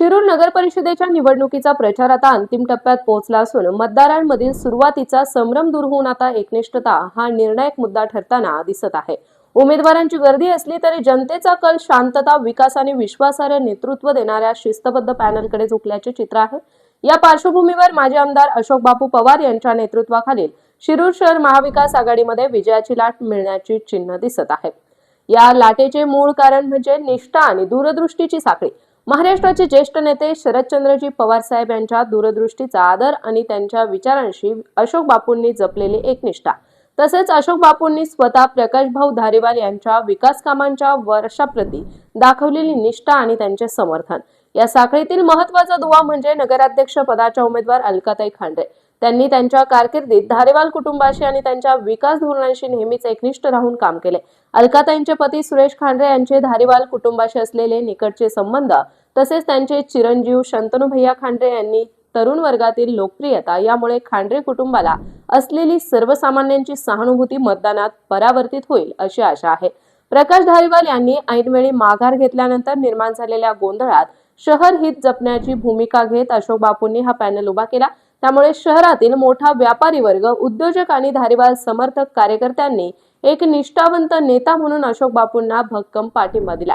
शिरूर नगर परिषदेच्या निवडणुकीचा प्रचार आता अंतिम टप्प्यात पोहोचला असून मतदारांमधील सुरुवातीचा संभ्रम दूर होऊन आता एकनिष्ठता हा निर्णायक मुद्दा ठरताना दिसत आहे. उमेदवारांची गर्दी असली तरी जनतेचा कल शांतता विकास आणि विश्वासार्ह नेतृत्व देणाऱ्या शिस्तबद्ध पॅनलकडे झुकल्याचे चित्र आहे. या पार्श्वभूमीवर माजी आमदार अशोक बापू पवार यांच्या नेतृत्वाखालील शिरूर शहर महाविकास आघाडीमध्ये विजयाची लाट मिळण्याची चिन्ह दिसत आहे. या लाटेचे मूळ कारण म्हणजे निष्ठा आणि दूरदृष्टीची साखळी. महाराष्ट्राचे ज्येष्ठ नेते शरदचंद्रजी पवार साहेब यांच्या दूरदृष्टीचा आदर आणि त्यांच्या विचारांशी अशोक बापूंनी जपलेली एकनिष्ठा. तसेच अशोक बापूंनी स्वतः प्रकाशभाऊ धारीवाल यांच्या विकास कामांच्या वर्षाप्रती दाखवलेली निष्ठा आणि त्यांचे समर्थन. या साखळीतील महत्त्वाचा दुवा म्हणजे नगराध्यक्ष पदाच्या उमेदवार अलकाताई खांडे. त्यांनी त्यांच्या कारकिर्दीत धारेवाल कुटुंबाशी आणि त्यांच्या विकास धोरणांशी नेहमीच एकनिष्ठ राहून काम केले. अलकाताईंचे पती सुरेश खांडे यांचे धारीवाल कुटुंबाशी असलेले निकटचे संबंध तसेच त्यांचे चिरंजीव शंतनू भैया खांडे यांनी तरुण वर्गातील लोकप्रियता यामुळे खांडे कुटुंबाला असलेली सर्वसामान्यांची सहानुभूती मतदानात परावर्तित होईल अशी आशा आहे. प्रकाश धारीवाल यांनी ऐनवेळी माघार घेतल्यानंतर निर्माण झालेल्या गोंधळात शहर हित जपण्याची भूमिका घेत अशोक बापूंनी हा पॅनल उभा केला. त्यामुळे शहरातील मोठा व्यापारी वर्ग उद्योजक आणि धारीवाल समर्थक कार्यकर्त्यांनी एक निष्ठावंत नेता म्हणून अशोक बापूंना भक्कम पाठिंबा दिला